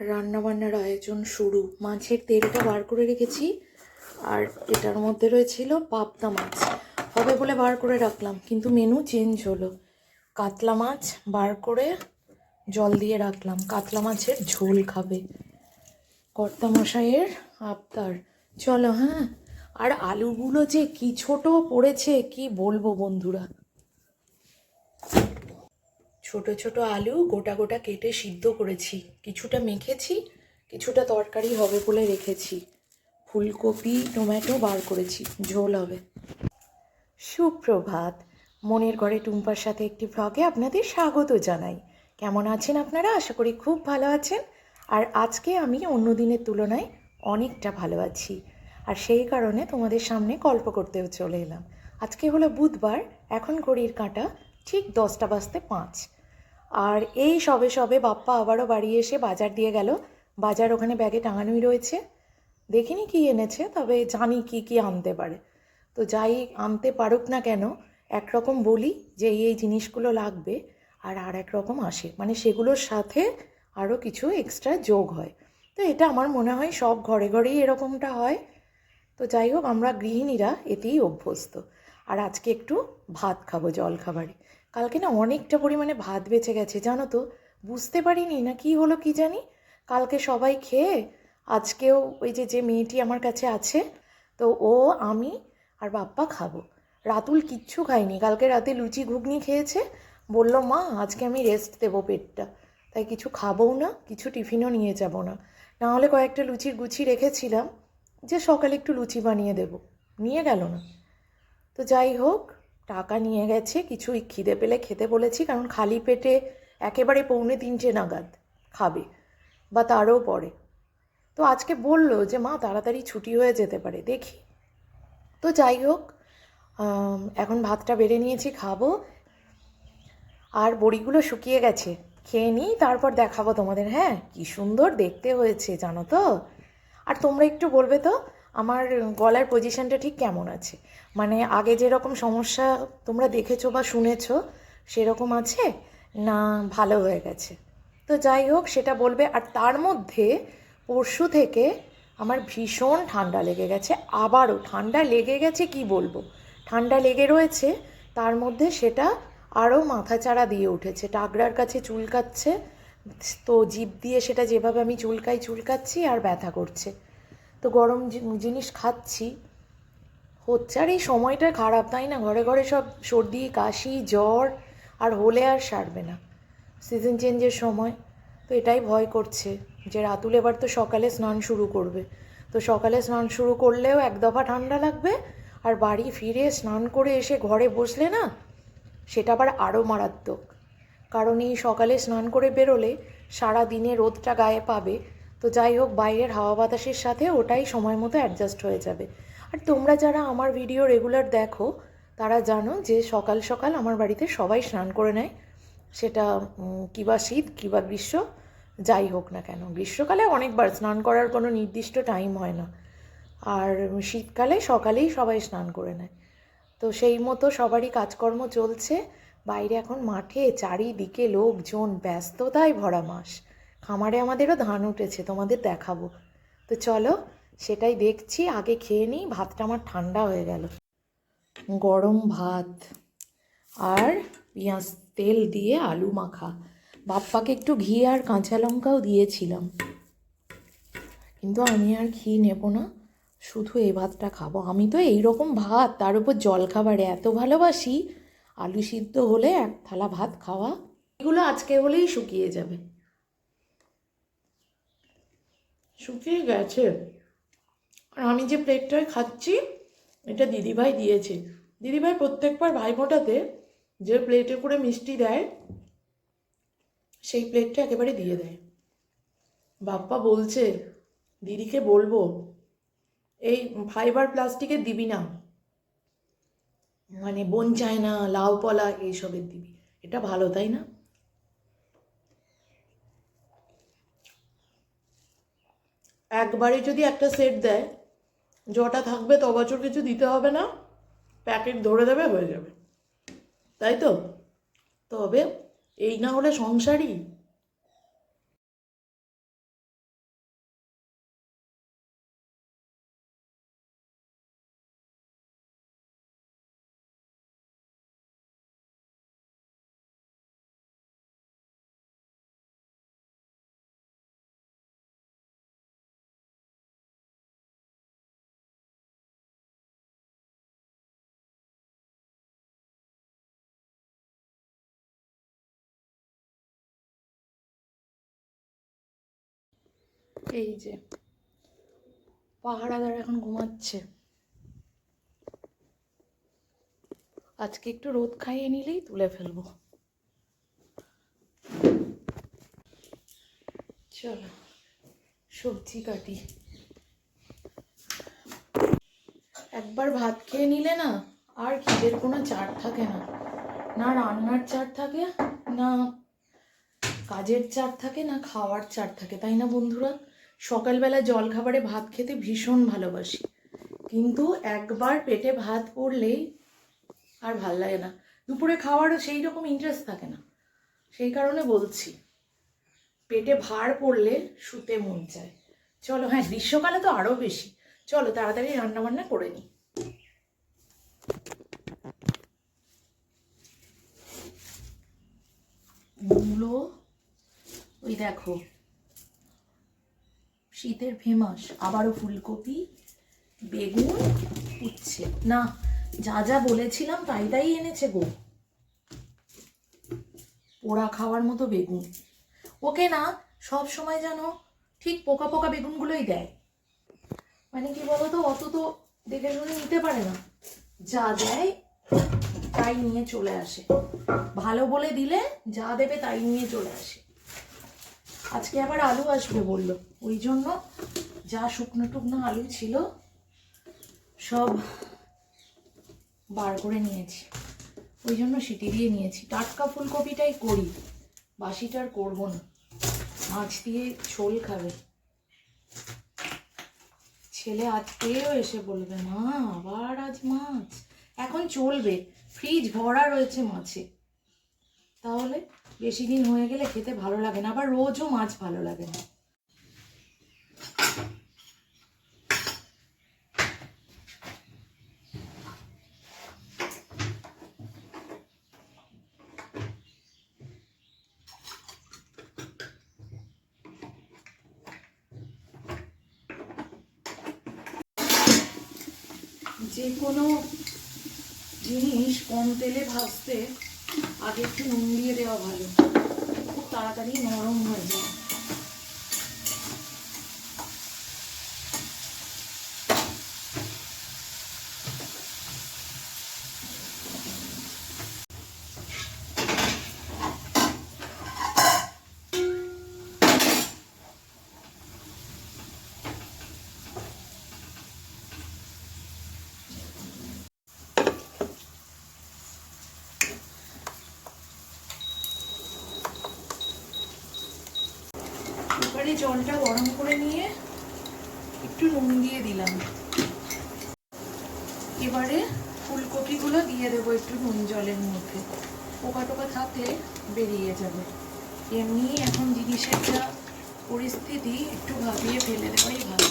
রান্নাবান্নার আয়োজন শুরু। মাছের তেলটা বার করে রেখেছি, আর এটার মধ্যে রয়েছিল পাবদা মাছ। হবে বলে বার করে রাখলাম, কিন্তু মেনু চেঞ্জ হলো। কাতলা মাছ বার করে জল দিয়ে রাখলাম। কাতলা মাছের ঝোল খাবে। কর্তা মশাইয়ের আবদার। চলো হ্যাঁ? আর আলুগুলো যে কি ছোট পড়েছে, কি বলব বন্ধুরা? ছোট ছোট আলু গোটা গোটা কেটে সিদ্ধ করেছি। কিছুটা মেখেছি, কিছুটা তরকারি হবে বলে রেখেছি। ফুলকপি, টমেটো বার করেছি, ঝোল হবে। সুপ্রভাত। মনের ঘরে টুম্পার সাথে একটি ভ্লগে আপনাদের স্বাগত জানাই। কেমন আছেন আপনারা? আশা করি খুব ভালো আছেন। আর আজকে আমি অন্য দিনের তুলনায় অনেকটা ভালো আছি। আর সেই কারণে তোমাদের সামনে গল্প করতেও চলে এলাম। আজকে হলো বুধবার, এখন ঘড়ির কাঁটা ঠিক দশটা বাজতে পাঁচ। আর এই সবে সবে বাপ্পা আবারও বাড়ি এসে বাজার দিয়ে গেল। বাজার ওখানে ব্যাগে টাঙানোই রয়েছে। দেখিনি কি এনেছে, তবে জানি কি কি আনতে পারে। তো যাই আনতে পারুক না কেন, একরকম বলি যে এই জিনিসগুলো লাগবে আর আর এক রকম আসে। মানে সেগুলোর সাথে আরও কিছু এক্সট্রা যোগ হয়। তো এটা আমার মনে হয় সব ঘরে ঘরেই এরকমটা হয়। তো যাই হোক, আমরা গৃহিণীরা এতেই অভ্যস্ত। আর আজকে একটু ভাত খাব জল খাবারে কালকে না অনেকটা পরিমাণে ভাত বেঁচে গেছে, জানো তো। বুঝতে পারিনি না কি হলো কি জানি। কালকে সবাই খেয়ে আজকেও ওই যে যে মেয়েটি আমার কাছে আছে, তো ও, আমি আর বাপ্পা খাব। রাতুল কিচ্ছু খায়নি। কালকে রাতে লুচি ঘুগনি খেয়েছে, বলল, মা, আজকে আমি রেস্ট দেবো পেটটা। তাই কিছু খাবও না, কিছু টিফিনও নিয়ে যাব না। নাহলে কয়েকটা লুচির গুছি রেখেছিলাম, যে সকালে একটু লুচি বানিয়ে দেব। নিয়ে গেল না। তো যাই হোক টাকা নিয়ে গেছে, কিছুই খিদে পেলে খেতে বলেছি, কারণ খালি পেটে একেবারে পৌনে তিনটে নাগাদ খাবে বা তারও পরে। তো আজকে বলল যে, মা, তাড়াতাড়ি ছুটি হয়ে যেতে পারে, দেখি। তো যাই হোক এখন ভাতটা বেড়ে নিয়েছি, খাব। আর বড়িগুলো শুকিয়ে গেছে, খেয়ে নিই, তারপর দেখাবো তোমাদের। হ্যাঁ কি সুন্দর দেখতে হয়েছে, জানো তো? আর তোমরা একটু বলবে তো? আমার গলার পজিশনটা ঠিক কেমন আছে? মানে আগে যেরকম সমস্যা তোমরা দেখেছ বা শুনেছো, সেরকম আছে না ভালো হয়ে গেছে? তো যাই হোক, সেটা বলবে। আর তার মধ্যে পরশু থেকে আমার ভীষণ ঠান্ডা লেগে গেছে। আবারও ঠান্ডা লেগে গেছে কি বলব? ঠান্ডা লেগে রয়েছে, তার মধ্যে সেটা আরও মাথাচাড়া দিয়ে উঠেছে। টাগরার কাছে চুলকাচ্ছে, তো জিভ দিয়ে সেটা যেভাবে আমি চুলকাই, চুলকাচ্ছি আর ব্যথা করছে। তো গরম জিনিস খাচ্ছি। হচ্ছে আর এই সময়টা খারাপ, তাই না? ঘরে ঘরে সব সর্দি, কাশি, জ্বর আর হলে আর সারবে না। সিজন চেঞ্জের সময়। তো এটাই ভয় করছে যে রাতুল এবার তো সকালে স্নান শুরু করবে। তো সকালে স্নান শুরু করলেও এক দফা ঠান্ডা লাগবে আর বাড়ি ফিরে স্নান করে এসে ঘরে বসলে না, সেটা আবার আরও মারাত্মক। কারণ এই সকালে স্নান করে বেরোলে সারা দিনে রোদটা গায়ে পাবে তো যাই হোক, বাইরের হাওয়া বাতাসের সাথে ওটাই সময় মতো অ্যাডজাস্ট হয়ে যাবে। আর তোমরা যারা আমার ভিডিও রেগুলার দেখো, তারা জানো যে সকাল সকাল আমার বাড়িতে সবাই স্নান করে নেয়। সেটা কিবা শীত কিবা গ্রীষ্ম, যাই হোক না কেন। গ্রীষ্মকালে অনেকবার স্নান করার কোনো নির্দিষ্ট টাইম হয় না। আর শীতকালে সকালেই সবাই স্নান করে নেয়। তো সেই মতো সবারই কাজকর্ম চলছে। বাইরে এখন মাঠে, চারিদিকে লোকজন, ব্যস্ততায় ভরা মাস। খামারে আমাদেরও ধান উঠেছে, তোমাদের দেখাবো। তো চলো, সেটাই দেখছি, আগে খেয়ে নিই, ভাতটা আমার ঠান্ডা হয়ে গেল। গরম ভাত আর পেঁয়াজ তেল দিয়ে আলু মাখা। বাপ্পাকে একটু ঘি আর কাঁচা লঙ্কাও দিয়েছিলাম। কিন্তু আমি আর ঘি নেব না, শুধু এই ভাতটা খাব। আমি তো এই রকম ভাত, তার উপর জল খাবারে এত ভালোবাসি, আলু সিদ্ধ হলে এক থালা ভাত খাওয়া, এগুলো আজকে হলেই শুকিয়ে যাবে। শুকিয়ে গেছে। আর আমি যে প্লেটটায় খাচ্ছি, এটা দিদিভাই দিয়েছে। দিদিভাই প্রত্যেকবার ভাইফোঁটাতে যে প্লেটে করে মিষ্টি দেয়, সেই প্লেটটা একেবারে দিয়ে দেয়। বাপ্পা বলছে, দিদিকে বলব, এই ফাইবার প্লাস্টিকের দিবি না। মানে বন চায় না লাউ পলা, এইসবের দিবি। এটা ভালো, তাই না? একবারে যদি একটা সেট দেয়, জটা থাকবে, তো বছর কিছু দিতে হবে না প্যাকেট ধরে দেবে, হয়ে যাবে। তাই তো? তবে এই না হলে সংসারই এই যে, পাহারাদার এখন ঘুমাচ্ছে। আজকে একটু রোদ খাইয়ে নিলেই তুলে ফেলব। চলো, সবজি কাটি। একবার ভাত খেয়ে নিলে না আর খিদের কোনো চার থাকে না। না রান্নার চার থাকে, না কাজের চার থাকে, না খাওয়ার চার থাকে, তাই না বন্ধুরা? সকালবেলা জল খাবারে ভাত খেতে ভীষণ ভালোবাসি। কিন্তু একবার পেটে ভাত পড়লেই আর ভালো লাগে না। দুপুরে খাওয়ারও সেই রকম ইন্টারেস্ট থাকে না। সেই কারণে বলছি, পেটে ভার পড়লে শুতে মন চায়। চলো হ্যাঁ গ্রীষ্মকালে তো আরও বেশি। চলো, তাড়াতাড়ি রান্না বান্না করে নিই মূলো, ওই দেখো শীতের ফেমাস। আবারও ফুলকপি, বেগুন, উচ্ছে। না, যা যা বলেছিলাম তাই তাই এনেছে গো। পোড়া খাওয়ার মতো বেগুন। ওকে না, সব সময় যেন ঠিক পোকা পোকা বেগুনগুলোই দেয়। মানে কি বলতো, অত তো দেখে শুনে নিতে পারে না। যা দেয় তাই নিয়ে চলে আসে। ভালো বলে দিলে যা দেবে তাই নিয়ে চলে আসে। আজকে আবার আলু আসবে বলল। ওই জন্য যা শুকনো টুকনো আলু ছিল, সব বার করে নিয়েছি। ওই জন্য সিটি দিয়ে নিয়েছি। টাটকা ফুলকপিটাই করি, বাসিটা আর করব না। মাছ দিয়ে ঝোল খাবে। ছেলে আজকেও এসে বলবে, মা, আবার আজ মাছ? এখন চলবে। ফ্রিজ ভরা রয়েছে মাছে। তাহলে বেশি দিন হয়ে গেলে খেতে ভালো লাগে না, আবার রোজও মাছ ভালো লাগে না। যে কোনো জিনিস কম তেলে ভাজতে আগে একটু নুন দিয়ে দেওয়া ভালো। খুব তাড়াতাড়ি নরম হয়ে যায়। এবারে জলটা গরম করে নিয়ে একটু নুন দিয়ে দিলাম। এবারে ফুলকপিগুলো দিয়ে দেবো একটু নুন জলের মধ্যে। পোকা টোকা থাকলে বেরিয়ে যাবে। এমনি এখন জিনিসের যা পরিস্থিতি একটু ভাবিয়ে ফেলে দেওয়াই ভালো।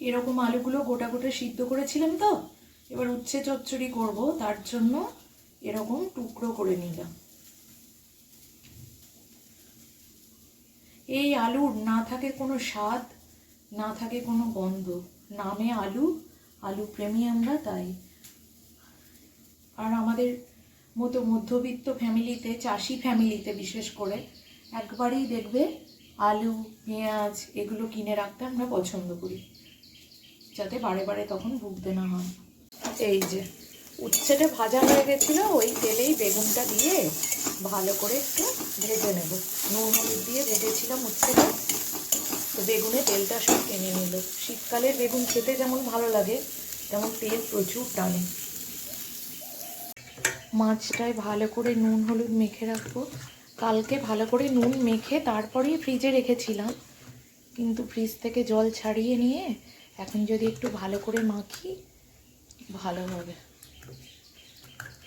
এরকম আলুগুলো গোটা গোটা সিদ্ধ করেছিলাম তো, এবার উচ্ছে চচ্চড়ি করব, তার জন্য এরকম টুকরো করে নিলাম। এই আলুর না থাকে কোনো স্বাদ, না থাকে কোনো গন্ধ। নামে আলু আলু প্রেমী আমরা তাই। আর আমাদের মতো মধ্যবিত্ত ফ্যামিলিতে, চাষি ফ্যামিলিতে বিশেষ করে, একবারেই দেখবে আলু, পেঁয়াজ এগুলো কিনে রাখতে আমরা পছন্দ করি, যাতে বারে বারে তখন ভুগতে না হয়। এই যে। উচ্ছেটা ভাজা হয়ে গেছিল, ওই তেলেই বেগুনটা দিয়ে ভালো করে একটু ভেজে নেব। নুন হলুদ দিয়ে ভেজেছিলাম উচ্ছেটা। তো বেগুনে তেলটা সব টেনে নিল। শীতকালের বেগুন খেতে যেমন ভালো লাগে, তেমন তেল প্রচুর টানে। মাছটায় ভালো করে নুন হলুদ মেখে রাখব। কালকে ভালো করে নুন মেখে তারপরেই ফ্রিজে রেখেছিলাম। কিন্তু ফ্রিজ থেকে জল ছাড়িয়ে নিয়ে এখন যদি একটু ভালো করে মাখি, ভালো হবে।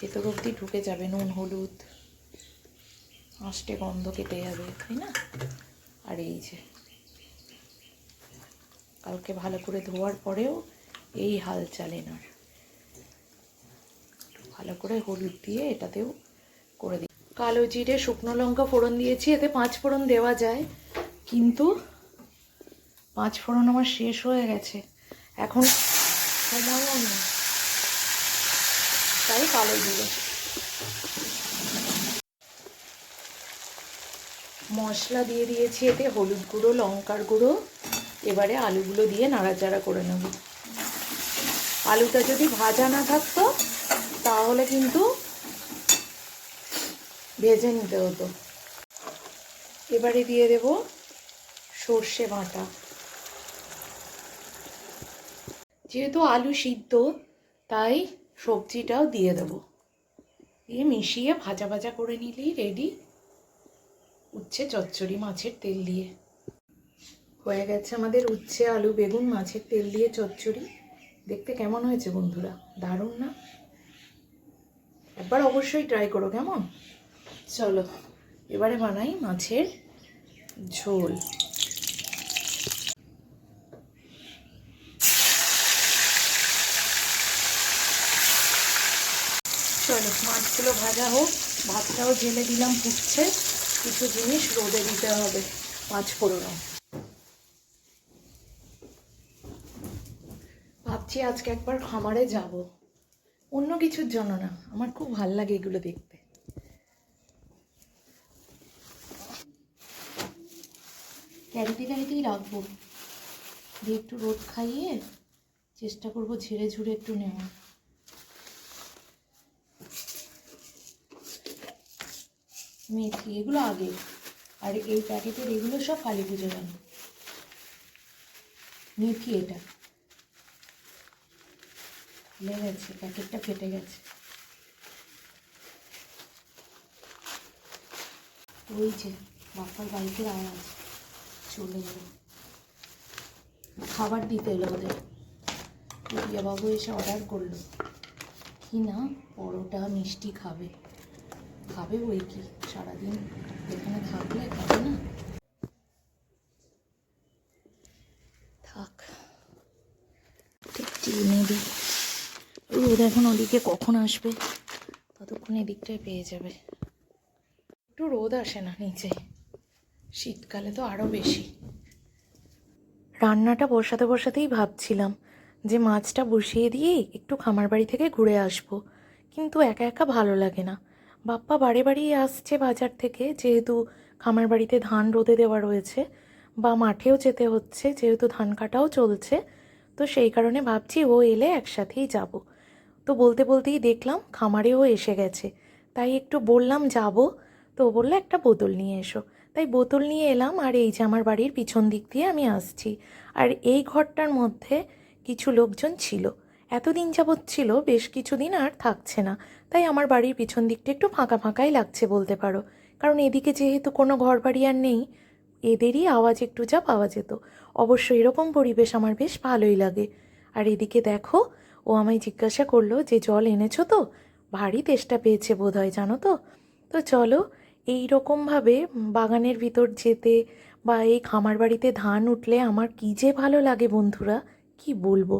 ভেতর অবধি ঢুকে যাবে, নুন, হলুদ আষ্টে গন্ধ কেটে যাবে, তাই না? আর এই যে, কালকে ভালো করে ধোয়ার পরেও এই হাল চালে না। ভালো করে হলুদ দিয়ে এটাতেও করে দিই। কালো জিরে, শুকনো লঙ্কা ফোড়ন দিয়েছি, এতে পাঁচ ফোড়ন দেওয়া যায়। কিন্তু পাঁচ ফোড়ন আমার শেষ হয়ে গেছে। এখন সময়ও নেই তাই কালো জিরে মশলা দিয়ে দিয়েছি এতে হলুদ গুঁড়ো, লঙ্কার গুঁড়ো। এবারে আলুগুলো দিয়ে নাড়াচাড়া করে নেব। আলুটা যদি ভাজা না থাকতো, তাহলে কিন্তু ভেজে নিতে হতো। এবারে দিয়ে দেব সর্ষে বাটা। যেহেতু আলু সিদ্ধ, তাই সবজিটাও দিয়ে দেবো। দিয়ে মিশিয়ে ভাজা ভাজা করে নিলেই রেডি উচ্ছে চচ্চড়ি মাছের তেল দিয়ে। হয়ে গেছে আমাদের উচ্ছে, আলু, বেগুন, মাছের তেল দিয়ে চচ্চড়ি। দেখতে কেমন হয়েছে বন্ধুরা? দারুণ না? একবার অবশ্যই ট্রাই করো, কেমন? চলো, এবারে বানাই মাছের ঝোল। চলো, মাছগুলো ভাজা হোক, ভাতটাও ঢেলে দিলাম ফুটছে। কিছু জিনিস রোদে দিতে হবে, পাঁচ ফোড়নো। ভাবছি আজকে একবার খামারে যাব। অন্য কিছুর জন্য না, আমার খুব ভালো লাগে এগুলো দেখতে। ক্যারিতে ক্যারিতেই রাখব। দিয়ে একটু রোদ খাইয়ে চেষ্টা করব ঝেড়ে ঝুড়ে একটু নেওয়া মেথি, এগুলো আগে। আর এই প্যাকেটের এগুলো সব কালী পুজো গেল মেথি এটা। খুলে গেছে, প্যাকেটটা ফেটে গেছে। ওই যে, বাপ্পার বাইকের আওয়াজ চলে এলো। খাবার দিতে এলো ওদের। বাবু এসে অর্ডার করল। কি না, পরোটা মিষ্টি খাবে। খাবে বই কি? সারাদিন এখানে থাকলে খাবে না? থাক। চিনে দিই। রোদ এখন ওদিকে কখন আসবে? ততক্ষণ এদিকটায় পেয়ে যাবে। একটু রোদ আসে না নিচে। শীতকালে তো আরও বেশি। রান্নাটা বসাতে বসাতেই ভাবছিলাম যে মাছটা বসিয়ে দিয়েই একটু খামার বাড়ি থেকে ঘুরে আসব। কিন্তু একা একা ভালো লাগে না। বাপ্পা বাড়ি বাড়ি আসছে বাজার থেকে, যেহেতু খামার বাড়িতে ধান রোদে দেওয়া রয়েছে, বা মাঠেও যেতে হচ্ছে, যেহেতু ধান কাটাও চলছে, তো সেই কারণে ভাবছি ও এলে একসাথেই যাব। তো বলতে বলতেই দেখলাম খামারেও এসে গেছে, তাই একটু বললাম যাব, তো বলল একটা বোতল নিয়ে এসো। তাই বোতল নিয়ে এলাম, আর এই যে আমার বাড়ির পিছন দিক দিয়ে আমি আসছি। আর এই ঘরটার মধ্যে কিছু লোকজন ছিল এতদিন যাবৎ ছিল, বেশ কিছুদিন আর থাকছে না। তাই আমার বাড়ির পিছন দিকটা একটু ফাঁকা ফাঁকাই লাগছে বলতে পারো। কারণ এদিকে যেহেতু কোনো ঘর বাড়ি আর নেই, এদেরই আওয়াজ একটু যা পাওয়া যেত। অবশ্য এরকম পরিবেশ আমার বেশ ভালোই লাগে। আর এদিকে দেখো, ও আমায় জিজ্ঞাসা করল যে, জল এনেছো তো? ভারী তেষ্টা পেয়েছে বোধ হয় জানো তো? তো চলো, এই রকমভাবে বাগানের ভিতর যেতে বা এই খামার বাড়িতে ধান উঠলে আমার কী যে ভালো লাগে বন্ধুরা, কি বলব?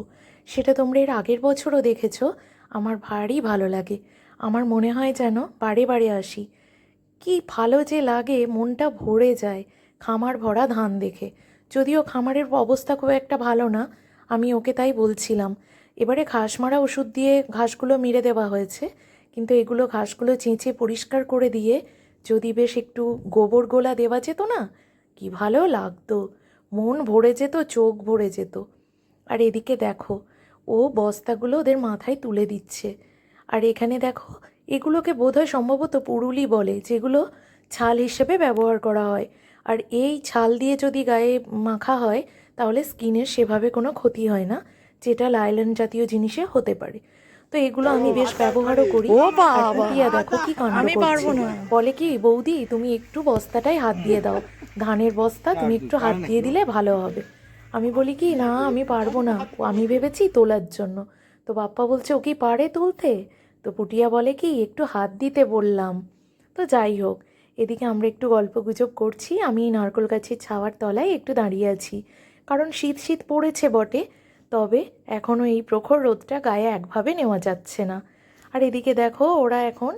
সেটা তোমরা এর আগের বছরও দেখেছ। আমার ভারী ভালো লাগে। আমার মনে হয় যেন বারে বারে আসি। কি ভালো যে লাগে মনটা ভরে যায় খামার ভরা ধান দেখে। যদিও খামারের অবস্থা খুব একটা ভালো না, আমি ওকে তাই বলছিলাম। এবারে ঘাস মারা ওষুধ দিয়ে ঘাসগুলো মেরে দেওয়া হয়েছে। কিন্তু এগুলো ঘাসগুলো চেঁচে পরিষ্কার করে দিয়ে যদি বেশ একটু গোবর গোলা দেওয়া যেত না, কি ভালো লাগতো। মন ভরে যেত, চোখ ভরে যেত। আর এদিকে দেখো ও বস্তাগুলো ওদের মাথায় তুলে দিচ্ছে। আর এখানে দেখো এগুলোকে বোধহয় সম্ভবত পুরুলি বলে যেগুলো ছাল হিসেবে ব্যবহার করা হয়। আর এই ছাল দিয়ে যদি গায়ে মাখা হয় তাহলে স্কিনের সেভাবে কোনো ক্ষতি হয় না যেটা লাইলন জাতীয় জিনিসে হতে পারে। তো এগুলো আমি বেশ ব্যবহারও করি। ও বাবা! দেখো কি কাণ্ড আমি পারব না। বলে কি বৌদি তুমি একটু বস্তাটাই হাত দিয়ে দাও। ধানের বস্তা তুমি একটু হাত দিয়ে দিলে ভালো হবে। আমি বলি কি, না, আমি পারব না। আমি ভেবেছি তোলার জন্য। তো বাপ্পা বলছে, ও কি পারে তুলতে? তো পুটিয়া বলে কি, একটু হাত দিতে বললাম। তো যাই হোক, এদিকে আমরা একটু গল্প গুজব করছি। আমি নারকোল গাছের ছাওয়ার তলায় একটু দাঁড়িয়ে আছি। কারণ শীত শীত পড়েছে বটে, তবে এখনও এই প্রখর রোদটা গায়ে একভাবে নেওয়া যাচ্ছে না। আর এদিকে দেখো, ওরা এখন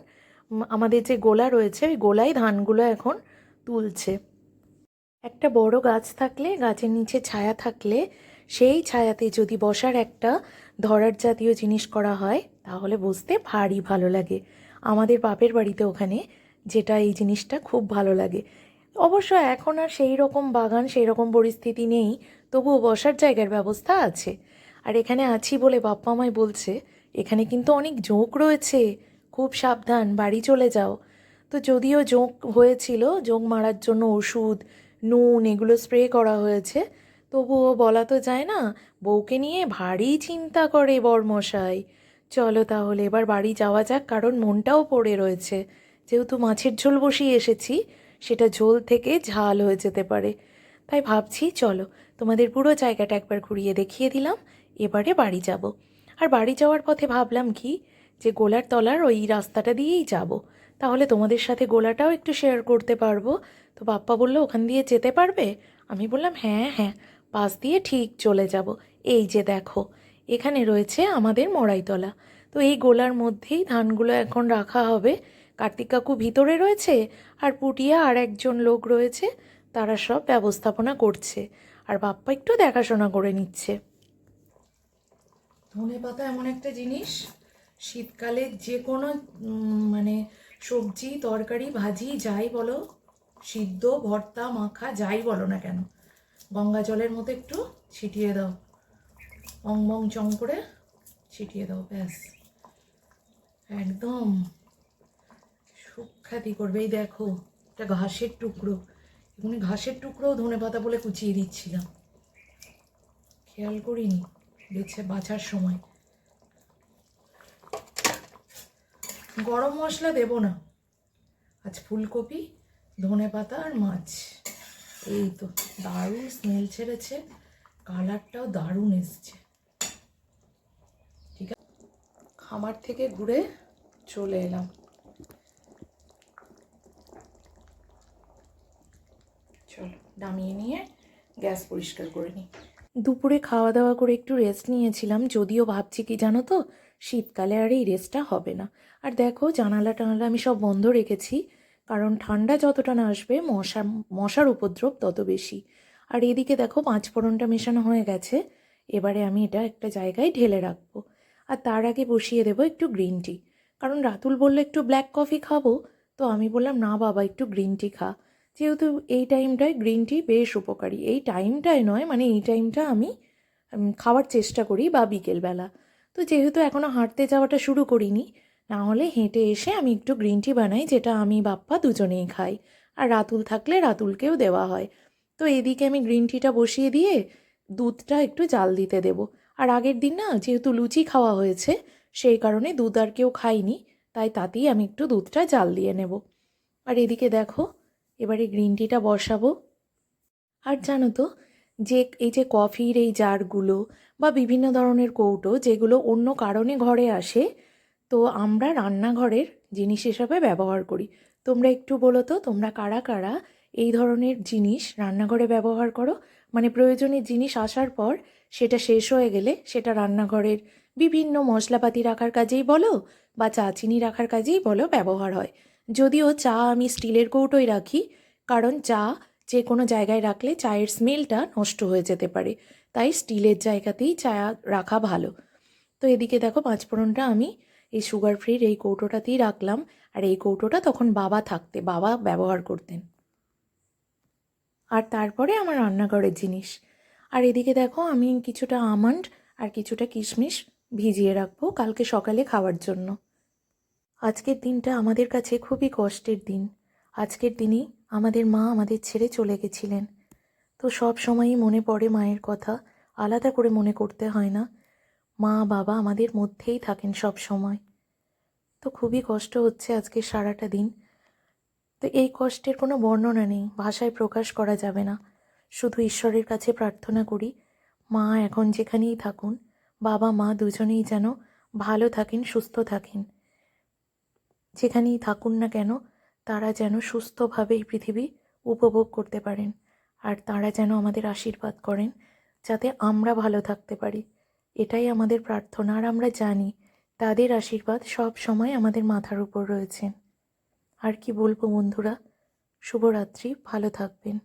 আমাদের যে গোলা রয়েছে, ওই গোলায় ধানগুলো এখন তুলছে। একটা বড় গাছ থাকলে, গাছের নিচে ছায়া থাকলে, সেই ছায়াতে যদি বসার একটা ধরার জাতীয় জিনিস করা হয়, তাহলে বসতে ভারী ভালো লাগে। আমাদের বাপের বাড়িতে ওখানে যেটা এই জিনিসটা খুব ভালো লাগে। অবশ্য এখন আর সেই রকম বাগান, সেই রকম পরিস্থিতি নেই, তবুও বসার জায়গার ব্যবস্থা আছে। আর এখানে আছি বলে বাপ্পা আমায় বলছে, এখানে কিন্তু অনেক জোঁক রয়েছে, খুব সাবধান, বাড়ি চলে যাও। তো যদিও জোঁক হয়েছিল, জোঁক মারার জন্য ওষুধ নুন এগুলো স্প্রে করা হয়েছে। তবুও বলা তো যায় না, বউকে নিয়ে ভারী চিন্তা করে বরমশাই। চলো তাহলে এবার বাড়ি যাওয়া যাক, কারণ মনটাও পড়ে রয়েছে। যেহেতু মাছের ঝোল বসিয়ে এসেছি, সেটা ঝোল থেকে ঝাল হয়ে যেতে পারে। তাই ভাবছি, চলো তোমাদের পুরো জায়গাটা একবার ঘুরিয়ে দেখিয়ে দিলাম, এবারে বাড়ি যাব। আর বাড়ি যাওয়ার পথে ভাবলাম কি, যে গোলার তলার ওই রাস্তাটা দিয়েই যাব। তাহলে তোমাদের সাথে গোলাটাও একটু শেয়ার করতে পারব তো বাপ্পা বলল, ওখান দিয়ে যেতে পারবে? আমি বললাম হ্যাঁ হ্যাঁ পাশ দিয়ে ঠিক চলে যাব। এই যে দেখো, এখানে রয়েছে আমাদের মড়াইতলা। তো এই গোলার মধ্যেই ধানগুলো এখন রাখা হবে। কার্তিক কাকু ভিতরে রয়েছে আর পুটিয়া আর একজন লোক রয়েছে, তারা সব ব্যবস্থাপনা করছে। আর বাপ্পা একটু দেখাশোনা করে নিচ্ছে। ধনে পাতা এমন একটা জিনিস, শীতকালে যে কোনো মানে সবজি, তরকারি, ভাজি, যাই বলো সিদ্ধ, ভর্তা, মাখা, যাই বলো না কেন। গঙ্গা জলের মতো একটু ছিটিয়ে দাও। অং বং চং করে ছিটিয়ে দাও, ব্যাস। একদম। সুখ্যাতি করবে এই দেখো। একটা ঘাসের টুকরো। এমনি ঘাসের টুকরোও ধনে পাতা বলে কুচিয়ে দিচ্ছিলাম। খেয়াল করিনি, বেছে বাছার সময়। গরম মশলা দেব না। আজ ফুলকপি ধনে পাতা আর মাছ। এই তো দারুণ স্মেল ছেড়েছে, কালারটাও দারুণ এসছে। ঠিক আছে, খামার থেকে ঘুরে চলে এলাম। চলো, নামিয়ে নিয়ে গ্যাস পরিষ্কার করে নিই দুপুরে খাওয়া দাওয়া করে একটু রেস্ট নিয়েছিলাম, যদিও ভাবছি কি জানো তো, শীতকালে আর এই রেস্টটা হবে না। আর দেখো জানালা টানালা আমি সব বন্ধ রেখেছি। কারণ ঠান্ডা যতটা না আসবে, মশা, মশার উপদ্রব তত বেশি। আর এদিকে দেখো, পাঁচ ফোড়নটা মেশানো হয়ে গেছে। এবারে আমি এটা একটা জায়গায় ঢেলে রাখব। আর তার আগে বসিয়ে দেবো একটু গ্রিন টি। কারণ রাতুল বলল, একটু ব্ল্যাক কফি খাব? তো আমি বললাম, না বাবা, একটু গ্রিন টি খা। যেহেতু এই টাইমটায় গ্রিন টি বেশ উপকারী। এই টাইমটায় নয় মানে এই টাইমটা আমি খাওয়ার চেষ্টা করি বা বিকেলবেলা। তো যেহেতু এখনও হাঁটতে যাওয়াটা শুরু করিনি না হলে হেঁটে এসে আমি একটু গ্রিন টি বানাই, যেটা আমি বাপ্পা দুজনেই খাই। আর রাতুল থাকলে রাতুলকেও দেওয়া হয়। তো এদিকে আমি গ্রিন টিটা বসিয়ে দিয়ে দুধটা একটু জাল দিতে দেব। আর আগের দিন না যেহেতু লুচি খাওয়া হয়েছে, সেই কারণে দুধ আর কেউ খাইনি তাই তাতেই আমি একটু দুধটা জাল দিয়ে নেব। আর এদিকে দেখো, এবারে গ্রিন টিটা বসাবো। আর জানো তো, যে এই যে কফির এই জারগুলো বা বিভিন্ন ধরনের কৌটো, যেগুলো অন্য কারণে ঘরে আসে তো আমরা রান্নাঘরের জিনিস হিসাবে ব্যবহার করি। তোমরা একটু বলো তো, তোমরা কারা কারা এই ধরনের জিনিস রান্নাঘরে ব্যবহার করো? মানে প্রয়োজনীয় জিনিস আসার পর সেটা শেষ হয়ে গেলে সেটা রান্নাঘরের বিভিন্ন মশলাপাতি রাখার কাজেই বলো বা চা চিনি রাখার কাজেই বলো ব্যবহার হয়। যদিও চা আমি স্টিলের কৌটোয় রাখি, কারণ চা যে কোনো জায়গায় রাখলে চায়ের স্মেলটা নষ্ট হয়ে যেতে পারে, তাই স্টিলের জায়গাতেই চা রাখা ভালো। তো এদিকে দেখো পাঁচফোড়নটা আমি এই সুগার ফ্রির এই কৌটোটাতেই রাখলাম। আর এই কৌটোটা তখন বাবা থাকতে, বাবা ব্যবহার করতেন। আর তারপরে আমার রান্নাঘরের জিনিস। আর এদিকে দেখো, আমি কিছুটা আমন্ড আর কিছুটা কিশমিশ ভিজিয়ে রাখব কালকে সকালে খাওয়ার জন্য। আজকের দিনটা আমাদের কাছে খুবই কষ্টের দিন। আজকের দিনই আমাদের মা আমাদের ছেড়ে চলে গেছিলেন। তো সব সময়ই মনে পড়ে মায়ের কথা। আলাদা করে মনে করতে হয় না। মা, বাবা আমাদের মধ্যেই থাকেন সব সময়। তো খুবই কষ্ট হচ্ছে আজকে সারাটা দিন। তো এই কষ্টের কোনো বর্ণনা নেই, ভাষায় প্রকাশ করা যাবে না। শুধু ঈশ্বরের কাছে প্রার্থনা করি, মা এখন যেখানেই থাকুন, বাবা, মা দুজনেই যেন ভালো থাকেন, সুস্থ থাকেন। যেখানেই থাকুন না কেন, তারা যেন সুস্থভাবে এই পৃথিবী উপভোগ করতে পারেন। আর তারা যেন আমাদের আশীর্বাদ করেন, যাতে আমরা ভালো থাকতে পারি। এটাই আমাদের প্রার্থনা। আর আমরা জানি তাদের আশীর্বাদ সব সময় আমাদের মাথার উপর রয়েছেন আর কি বলব বন্ধুরা? শুভরাত্রি, ভালো থাকবেন।